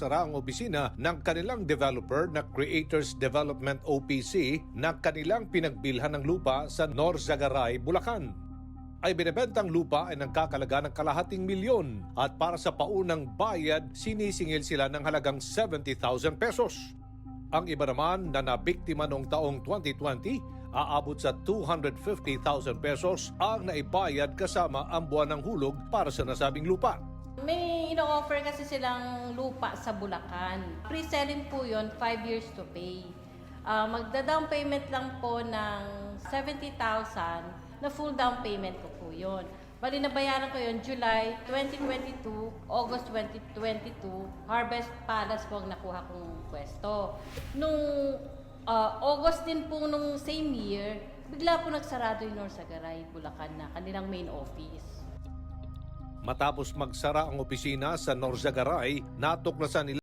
Sara ang opisina ng kanilang developer na Creators Development OPC na kanilang pinagbilhan ng lupa sa Norzagaray, Bulacan. Ay binibentang lupa ay nagkakalaga ng kalahating milyon at para sa paunang bayad sinisingil sila ng halagang 70,000 pesos. Ang iba naman na nabiktima noong taong 2020 aabot sa 250,000 pesos ang naibayad kasama ang buwan ng hulog para sa nasabing lupa. May ino-offer kasi silang lupa sa Bulacan. Pre-selling po yon 5 years to pay. Ah, magda-down payment lang po ng 70,000 na full down payment ko po yon. Bali nabayaran ko yon July 2022, August 2022, Harvest Palace po ang nakuha kong pwesto. Nung ah, August din po nung same year, bigla po nagsarado yung Norsagaray, Bulacan na kanilang main office. Matapos magsara ang opisina sa Norzagaray, natuklasan nila